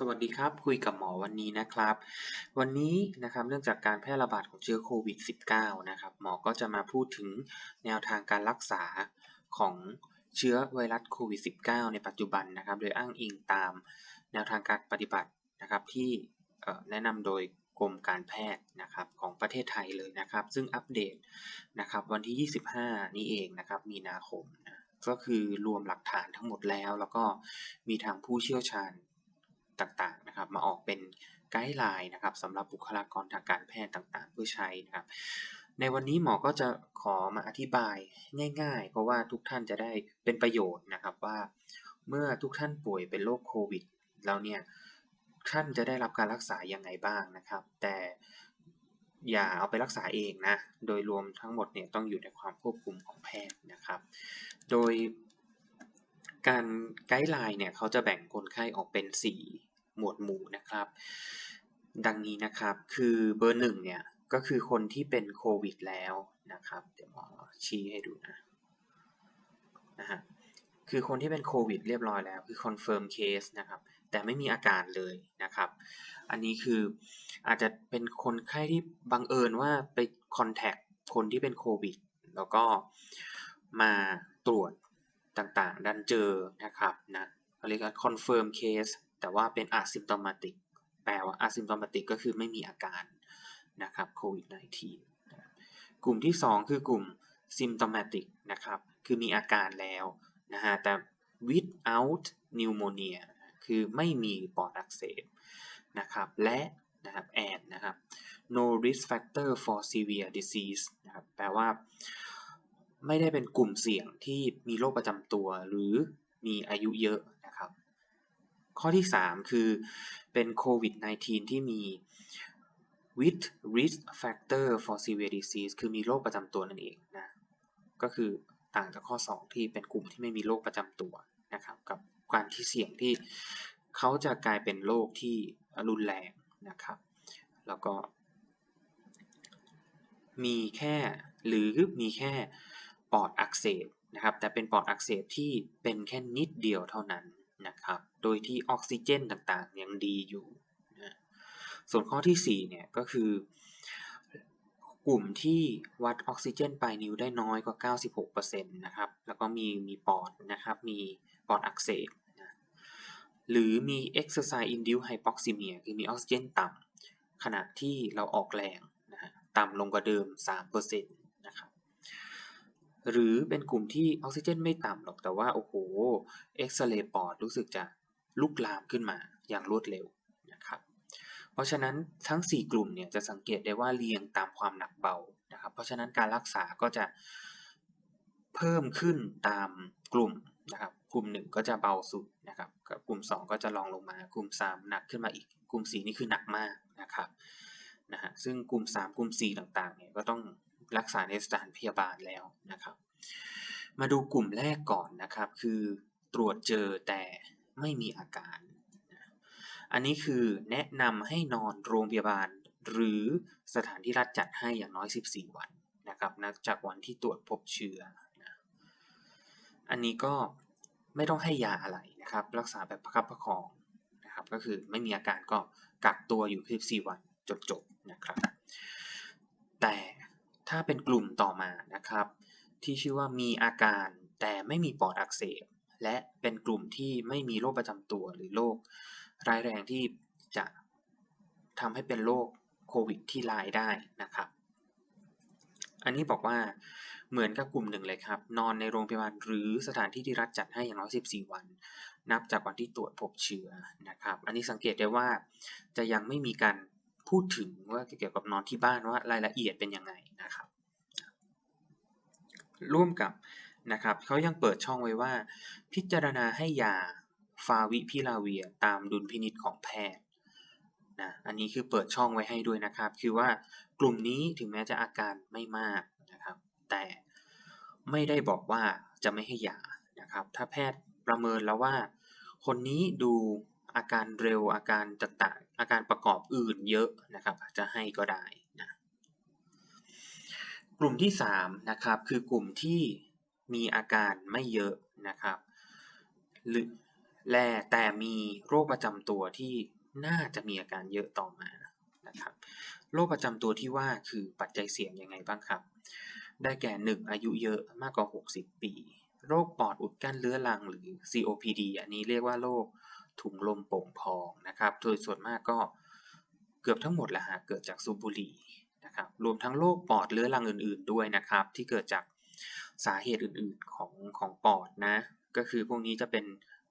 สวัสดีครับ คุยกับหมอวันนี้นะครับ วันนี้นะครับเนื่องจากการแพร่ระบาดของเชื้อโควิด -19 นะครับ หมอก็จะมาพูดถึงแนวทางการรักษาของเชื้อไวรัสโควิด -19 ในปัจจุบันนะครับ โดยอ้างอิงตามแนวทางการปฏิบัตินะครับที่แนะนำโดยกรมการแพทย์นะครับของประเทศไทยเลยนะครับ ซึ่งอัปเดตนะครับวันที่ 25 นี้เองนะครับ มีนาคมนะก็คือรวมหลักฐานทั้งหมดแล้ว แล้วก็มีทางผู้เชี่ยวชาญ ต่างๆนะครับ มาออกเป็นไกด์ไลน์นะครับสำหรับบุคลากรทางการแพทย์ต่างๆ เพื่อใช้นะครับ ในวันนี้หมอก็จะขอมาอธิบายง่าย ๆ เพราะว่าทุกท่านจะได้เป็นประโยชน์นะครับว่า เมื่อทุกท่านป่วยเป็นโรคโควิดแล้วเนี่ยท่านจะได้รับการรักษายังไงบ้างนะครับ แต่อย่าเอาไปรักษาเองนะ โดยรวมทั้งหมดเนี่ยต้องอยู่ในความควบคุมของแพทย์นะครับ โดย การไกด์ไลน์เนี่ยเขาจะแบ่งคนไข้ออกเป็น 4 หมวดหมู่นะครับ ดังนี้นะครับคือเบอร์หนึ่งเนี่ยก็คือคนที่เป็นโควิดแล้วนะครับ เดี๋ยวหมอชี้ให้ดูนะนะฮะคือคนที่เป็นโควิดเรียบร้อยแล้วคือ confirm case นะครับแต่ไม่มีอาการเลยนะครับ อันนี้คืออาจจะเป็นคนไข้ที่บังเอิญว่าไป contact คนที่เป็นโควิดแล้วก็มาตรวจ ต่างๆ ดันเจอนะครับนะเขาเรียกว่า confirm case แต่ว่าเป็น asymptomatic แปลว่า asymptomatic ก็คือไม่มีอาการนะครับโควิด -19 กลุ่มที่ 2 คือกลุ่ม symptomatic นะครับคือมีอาการแล้วนะฮะแต่ without pneumonia คือไม่มีปอดอักเสบนะครับและนะครับ and นะครับ no risk factor for severe disease นะครับแปลว่า ไม่ได้เป็นกลุ่มเสี่ยงที่มีโรคประจำตัวหรือมีอายุเยอะนะครับ ข้อที่ 3 คือเป็นโควิด -19 ที่มี with risk factor for severe disease คือมีโรคประจำตัวนั่นเองนะ ก็คือต่างจากข้อ 2 ที่เป็นกลุ่มที่ไม่มีโรคประจำตัวนะครับกับการที่เสี่ยงที่เขาจะกลายเป็นโรคที่รุนแรงนะครับ แล้วก็มีแค่หรือมีแค่ ปอดอักเสบนะครับ แต่เป็นปอดอักเสบที่เป็นแค่นิดเดียวเท่านั้นนะครับ โดยที่ออกซิเจนต่างๆ ยังดีอยู่นะส่วนข้อที่4เนี่ยก็คือกลุ่มที่วัดออกซิเจนปลายนิ้วได้น้อยกว่า 96%นะครับ แล้วก็มีมีปอดนะครับ มีปอดอักเสบนะหรือมี exercise induced hypoxemia คือมีออกซิเจนต่ำขณะที่เราออกแรงนะต่ำลงกว่าเดิม3%นะครับ หรือเป็นกลุ่มที่ออกซิเจนไม่ต่ำหรอกแต่ว่าโอ้โหเอ็กซเรย์ปอดรู้สึกจะลุกลามขึ้นมาอย่างรวดเร็วนะครับเพราะฉะนั้นทั้ง 4 กลุ่มเนี่ยจะสังเกตได้ว่าเรียงตามความหนักเบานะครับเพราะฉะนั้นการรักษาก็จะเพิ่มขึ้นตามกลุ่มนะครับกลุ่ม 1 ก็จะเบาสุดนะครับกับกลุ่ม 2 ก็จะรองลงมากลุ่ม 3 หนักขึ้นมาอีก กลุ่ม 4 นี่คือหนักมากนะครับนะฮะซึ่งกลุ่ม 3 กลุ่ม 4 ต่างๆเนี่ยก็ต้อง รักษาในสถานพยาบาลแล้วนะครับ มาดูกลุ่มแรกก่อนนะครับ คือตรวจเจอแต่ไม่มีอาการ อันนี้คือแนะนำให้นอนโรงพยาบาล หรือสถานที่รัฐจัดให้อย่างน้อย 14 วันนะครับนับจากวันที่ตรวจพบเชื้อนะอันนี้ก็ไม่ต้องให้ยาอะไรนะครับ รักษาแบบประคับประคองนะครับ ก็คือไม่มีอาการก็กักตัวอยู่ 14 วันจนจบนะครับ แต่ ถ้าเป็นกลุ่มต่อมานะครับที่ชื่อว่ามีอาการแต่ไม่มีปอดอักเสบ และเป็นกลุ่มที่ไม่มีโรคประจำตัวหรือโรคร้ายแรงที่จะทำให้เป็นโรคโควิดที่ลายได้นะครับ อันนี้บอกว่าเหมือนกับกลุ่มหนึ่งเลยครับ นอนในโรงพยาบาลหรือสถานที่ที่รัฐจัดให้อย่างน้อย 14 วัน นับจากวันที่ตรวจพบเชื้อนะครับ อันนี้สังเกตได้ว่าจะยังไม่มีการ พูดถึงว่าเกี่ยวกับนอนที่บ้านว่ารายละเอียดเป็นยังไงนะครับ ร่วมกับนะครับเขายังเปิดช่องไว้ว่า พิจารณาให้ยาฟาวิพิลาเวียตามดุลพินิจของแพทย์นะอันนี้คือเปิดช่องไว้ให้ด้วยนะครับ คือว่ากลุ่มนี้ถึงแม้จะอาการไม่มากนะครับ แต่ไม่ได้บอกว่าจะไม่ให้ยานะครับ ถ้าแพทย์ประเมินแล้วว่า คนนี้ดูอาการเร็วอาการต่าง อาการประกอบอื่นเยอะนะครับ อาจจะให้ก็ได้นะกลุ่มที่3นะครับคือกลุ่มที่มีอาการไม่เยอะนะครับหรือและแต่มีโรคประจำตัวที่น่าจะมีอาการเยอะต่อมานะครับโรคประจำตัวที่ว่าคือปัจจัยเสี่ยงยังไงบ้างครับ ได้แก่ 1 อายุเยอะมากกว่า 60 ปี โรคปอดอุดกั้นเรื้อรังหรือ COPD อันนี้เรียกว่าโรค ถุงลมโป่งพองนะครับ โดยส่วนมากก็เกือบทั้งหมดแหละฮะเกิดจากสูบบุหรี่นะครับ รวมทั้งโรคปอดเรื้อรังอื่น ๆ ด้วยนะครับ ที่เกิดจากสาเหตุอื่น ๆ ของของปอดนะ ก็คือพวกนี้จะเป็น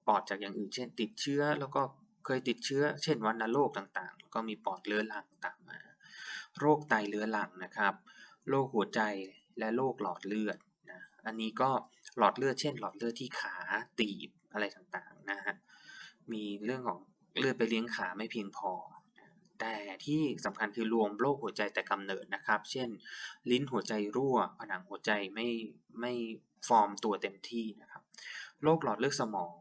ปอดจากอย่างอื่น เช่น ติดเชื้อแล้วก็เคยติดเชื้อ เช่นวัณโรคต่าง ๆ แล้วก็มีปอดเรื้อรังตามมา โรคไตเรื้อรังนะครับ โรคหัวใจและโรคหลอดเลือดนะ อันนี้ก็หลอดเลือดเช่น หลอดเลือดที่ขาตีบอะไรต่างๆ มีเรื่องของเลือดไปเลี้ยงขาไม่เพียงพอ แต่ที่สำคัญคือรวมโรคหัวใจแต่กำเนิดนะครับ เช่น ลิ้นหัวใจรั่ว ผนังหัวใจไม่ไม่ฟอร์มตัวเต็มที่นะครับ โรคหลอดเลือดสมอง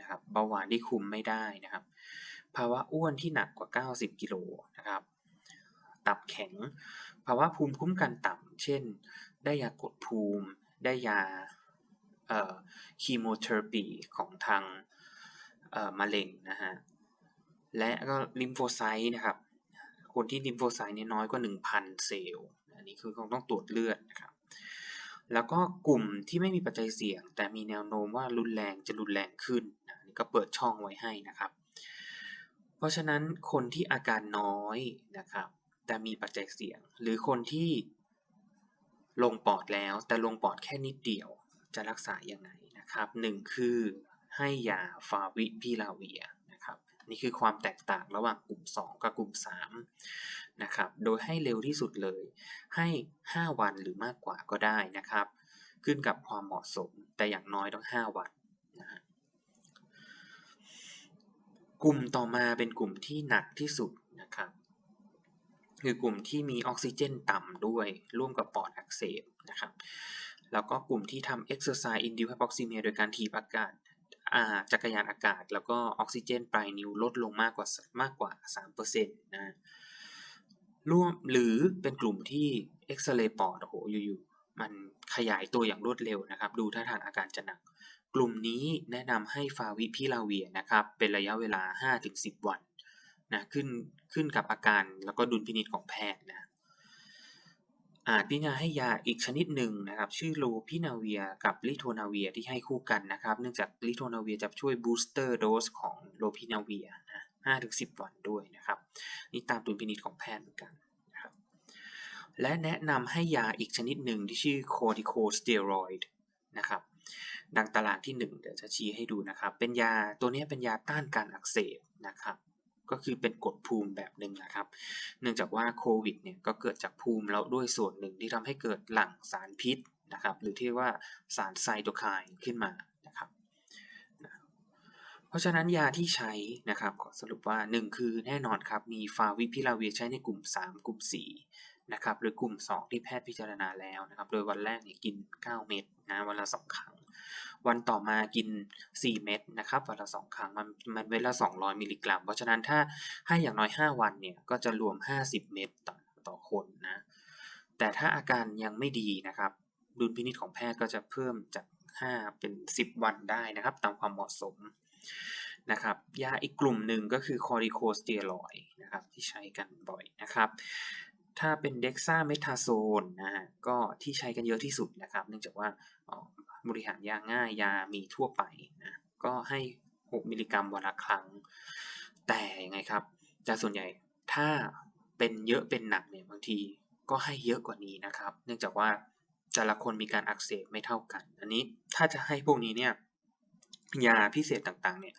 นะครับเบาหวานที่คุมไม่ได้นะครับ ภาวะอ้วนที่หนักกว่า 90 กิโลนะครับ ตับแข็ง ภาวะภูมิคุ้มกันต่ำ เช่น ได้ยากดภูมิ ได้ยาเอ่อคีโมเทอราปีของทาง มะเร็งนะฮะและก็ลิมโฟไซต์นะครับ คนที่ลิมโฟไซต์เนี่ยน้อยกว่า 1,000 เซลล์อันนี้คือคงต้องตรวจเลือดนะครับแล้วก็กลุ่มที่ไม่มีปัจจัยเสี่ยง แต่มีแนวโน้มว่ารุนแรงจะรุนแรงขึ้นน,นี่ก็เปิดช่องไว้ให้นะครับ เพราะฉะนั้นคนที่อาการน้อยนะครับ แต่มีปัจจัยเสี่ยง หรือคนที่ลงปอดแล้วแต่ลงปอดแค่นิดเดียวจะรักษาอยังไงนะครับหนึ่งคือ ให้ยาฟาวิพิลาเวียนะครับนี่คือความแตกต่างระหว่างกลุ่ม 2 กับกลุ่ม3นะครับโดยให้เร็วที่สุดเลย ให้ 5 วันหรือมากกว่าก็ได้นะครับ ขึ้นกับความเหมาะสมแต่อย่างน้อยต้อง 5 วันนะฮะกลุ่มต่อมาเป็นกลุ่มที่หนักที่สุดนะครับคือกลุ่มที่มีออกซิเจนต่ำด้วย ร่วมกับปอดอักเสบนะครับ แล้วก็กลุ่มที่ทำ exercise induced hypoxemia โดยการถีบอากาศ จักรยานอากาศ แล้วก็ออกซิเจนปลายนิ้วลดลงมากกว่ามากกว่า 3%นะร่วมหรือเป็นกลุ่มที่เอ็กซเรย์ปอดโอ้โหอยู่ๆมันขยายตัวอย่างรวดเร็วนะครับ ดูท่าทางอาการจะหนัก กลุ่มนี้แนะนำให้ฟาวิพิลาเวียนะครับ เป็นระยะเวลา 5-10 วันนะขึ้นขึ้นกับอาการแล้วก็ดุลพินิจของแพทย์นะ อาจพิจารณาให้ยาอีกชนิดหนึ่งนะครับ ชื่อโลพินาเวียกับลิโทนาเวียที่ให้คู่กันนะครับ เนื่องจากลิโทนาเวียจะช่วยบูสเตอร์โดสของโลพินาเวียนะ5-10วันด้วยนะครับ นี่ตามดุลพินิจของแพทย์เหมือนกันนะครับ และแนะนำให้ยาอีกชนิดหนึ่งที่ชื่อโคติโคสเตียรอยด์นะครับดังตารางที่ 1 เดี๋ยวจะชี้ให้ดูนะครับ เป็นยาตัวนี้เป็นยาต้านการอักเสบนะครับ ก็คือเป็นกดภูมิแบบหนึ่งนะครับ เนื่องจากว่าโควิดเนี่ยก็เกิดจากภูมิแล้วด้วยส่วนหนึ่งที่ทำให้เกิดหลั่งสารพิษนะครับ หรือที่ว่าสารไซโตไคน์ขึ้นมานะครับเพราะฉะนั้นยาที่ใช้นะครับขอสรุปว่า 1 คือแน่นอนครับมีฟาวิพิลาเวียใช้ในกลุ่ม 3 กลุ่ม4นะครับหรือกลุ่ม 2 ที่แพทย์พิจารณาแล้วนะครับ โดยวันแรกเนี่ยกิน 9 เม็ดนะวันละ 2 ครั้ง วันต่อมากิน 4 เม็ดนะครับวันละ 2 ครั้งมันมันเวลา200 มิลลิกรัม เพราะฉะนั้นถ้าให้อย่างน้อย 5 วันเนี่ยก็จะรวม 50 เม็ดต่อต่อคนนะ แต่ถ้าอาการยังไม่ดีนะครับดุลพินิจของแพทย์ก็จะเพิ่มจาก 5 เป็น 10 วันได้นะครับ ตามความเหมาะสมนะครับยาอีกกลุ่มหนึ่งก็คือคอริโคสเตียรอยนะครับที่ใช้กันบ่อยนะครับ ถ้าเป็นเด็กซ่าเมทาโซนนะฮะก็ที่ใช้กันเยอะที่สุดนะครับ เนื่องจากว่า บริหารยาง่ายยามีทั่วไปนะก็ให้ 6 มิลลิกรัมวันละครั้ง แต่ยังไงครับจะส่วนใหญ่ถ้าเป็นเยอะเป็นหนักเนี่ยบางทีก็ให้เยอะกว่านี้นะครับ เนื่องจากว่าแต่ละคนมีการอักเสบไม่เท่ากัน อันนี้ถ้าจะให้พวกนี้เนี่ยยาพิเศษต่างๆเนี่ย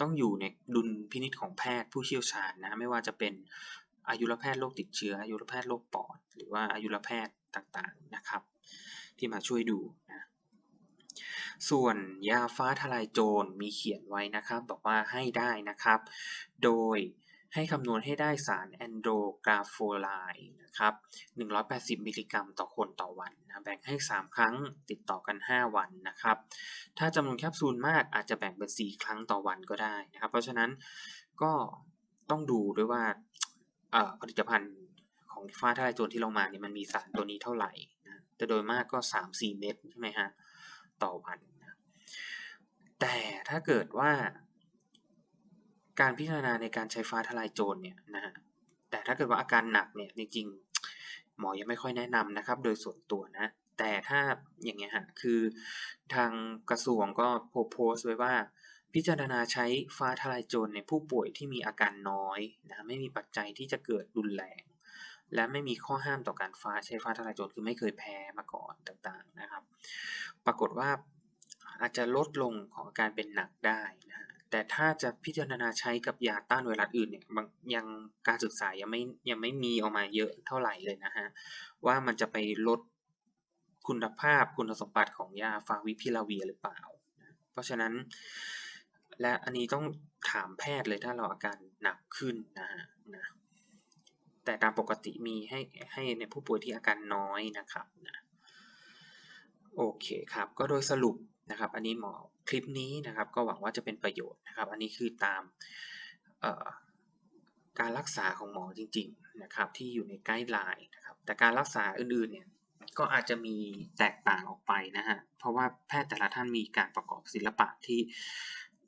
ต้องอยู่ในดุลพินิจของแพทย์ผู้เชี่ยวชาญนะไม่ว่าจะเป็นอายุรแพทย์โรคติดเชื้ออายุรแพทย์โรคปอด หรือว่าอายุรแพทย์ต่างๆนะครับ ที่มาช่วยดูนะ ส่วนยาฟ้าทลายโจรมีเขียนไว้นะครับ บอกว่าให้ได้นะครับ โดยให้คำนวณให้ได้สารแอนโดรกราโฟไลน์นะครับ 180 มิลลิกรัมต่อคนต่อวันนะแบ่งให้ 3 ครั้งติดต่อกัน 5 วันนะครับ ถ้าจำนวนแคปซูลมากอาจจะแบ่งเป็น 4 ครั้งต่อวันก็ได้นะครับ เพราะฉะนั้นก็ต้องดูด้วยว่าผลิตภัณฑ์ของฟ้าทลายโจรที่เรามาเนี่ยมันมีสารตัวนี้เท่าไหร่นะแต่โดยมากก็ 3-4 เม็ดใช่ไหมฮะ ต่อวันแต่ถ้าเกิดว่า การพิจารณาในการใช้ฟ้าทลายโจรเนี่ยนะฮะแต่ถ้าเกิดว่าอาการหนักเนี่ยจริงๆ หมอยังไม่ค่อยแนะนำนะครับ โดยส่วนตัวนะแต่ถ้าอย่างเงี้ยฮะคือทางกระทรวงก็โพสต์ไว้ว่า พิจารณาใช้ฟ้าทลายโจรในผู้ป่วยที่มีอาการน้อยนะไม่มีปัจจัยที่จะเกิดรุนแรง และไม่มีข้อห้ามต่อการฟ้าใช้ฟ้าทลายโจรคือไม่เคยแพ้มาก่อนต่างๆนะครับ ปรากฏว่าอาจจะลดลงของการเป็นหนักได้นะฮะแต่ถ้าจะพิจารณาใช้กับยาต้านไวรัสอื่นเนี่ยยังการศึกษายังไม่ยังไม่มีออกมาเยอะเท่าไหร่เลยนะฮะว่ามันจะไปลดคุณภาพคุณสมบัติของยาฟาวิพิลาเวียหรือเปล่า เพราะฉะนั้น และอันนี้ต้องถามแพทย์เลยถ้าเราอาการหนักขึ้นนะฮะนะ แต่ตามปกติมีให้ให้ในผู้ป่วยที่อาการน้อยนะครับนะโอเคครับ ก็โดยสรุปนะครับ อันนี้หมอคลิปนี้นะครับ ก็หวังว่าจะเป็นประโยชน์นะครับ อันนี้คือตามการรักษาของหมอจริง ๆนะครับ ที่อยู่ในไกด์ไลน์นะครับ แต่การรักษาอื่นๆเนี่ยก็อาจจะมีแตกต่างออกไปนะฮะ เพราะว่าแพทย์แต่ละท่านมีการประกอบศิลปะที่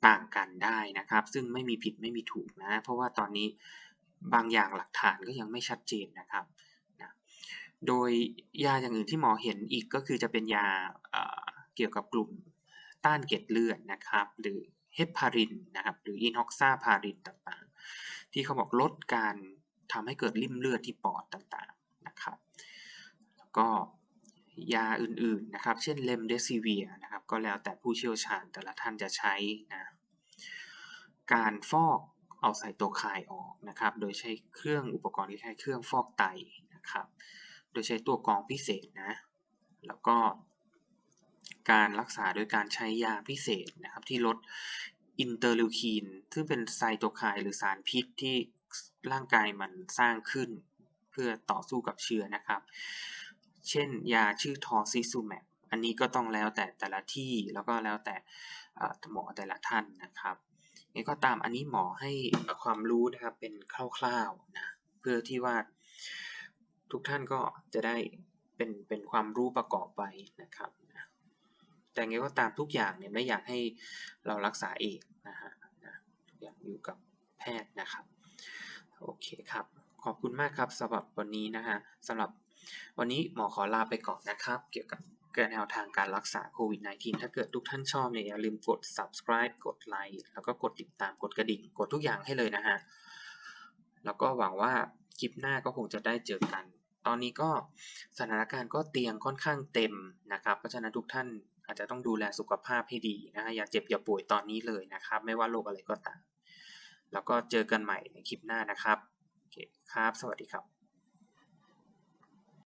ต่างกันได้นะครับ ซึ่งไม่มีผิดไม่มีถูกนะ เพราะว่าตอนนี้ บางอย่างหลักฐานก็ยังไม่ชัดเจนนะครับนะโดยยาอย่างอื่นที่หมอเห็นอีกก็คือจะเป็นยาเเกี่ยวกับกลุ่มต้านเกล็ดเลือดนะครับหรือเฮปารินนะครับหรืออินฮอกซาพารินต่างๆ ที่เขาบอกลดการทำให้เกิดริ่มเลือดที่ปอดต่างๆนะครับแล้วก็ยาอื่นๆนะครับ เช่นเลมเดซิเวียนะครับ ก็แล้วแต่ผู้เชี่ยวชาญแต่ละท่านจะใช้นะ การฟอก เอาไซโตไคน์ออกนะครับ โดยใช้เครื่องอุปกรณ์ที่ใช้เครื่องฟอกไตนะครับ โดยใช้ตัวกรองพิเศษนะ แล้วก็การรักษาโดยการใช้ยาพิเศษนะครับ ที่ลดอินเตอร์ลิวคีน ซึ่งเป็นไซโตไคน์หรือสารพิษที่ร่างกายมันสร้างขึ้น เพื่อต่อสู้กับเชื้อนะครับ เช่นยาชื่อทอซิซูแมบอันนี้ก็ต้องแล้วแต่แต่ละที่แล้วก็แล้วแต่หมอแต่ละท่านนะครับ นี่ก็ตามอันนี้หมอให้ความรู้นะครับเป็นคร่าวๆนะเพื่อที่ว่าทุกท่านก็จะได้เป็นเป็นความรู้ประกอบไปนะครับแต่ไงก็ตามทุกอย่างเนี่ยไม่อยากให้เรารักษาเองนะฮะอย่ากอยู่กับแพทย์นะครับโอเคครับ ขอบคุณมากครับสำหรับวันนี้นะฮะสำหรับวันนี้หมอขอลาไปก่อนนะครับ เกี่ยวกับ แนวทางการรักษาโควิด -19 ถ้าเกิดทุกท่านชอบเนี่ยอย่าลืมกด subscribe กดไลค์แล้วก็กดติดตามกดกระดิ่งกดทุกอย่างให้เลยนะฮะ แล้วก็หวังว่าคลิปหน้าก็คงจะได้เจอกัน ตอนนี้ก็สถานการณ์ก็เตียงค่อนข้างเต็มนะครับ เพราะฉะนั้นทุกท่านอาจจะต้องดูแลสุขภาพให้ดีนะฮะอย่าเจ็บอย่าป่วยตอนนี้เลยนะครับ ไม่ว่าโรคอะไรก็ตาม แล้วก็เจอกันใหม่ในคลิปหน้านะครับโอเคครับ สวัสดีครับ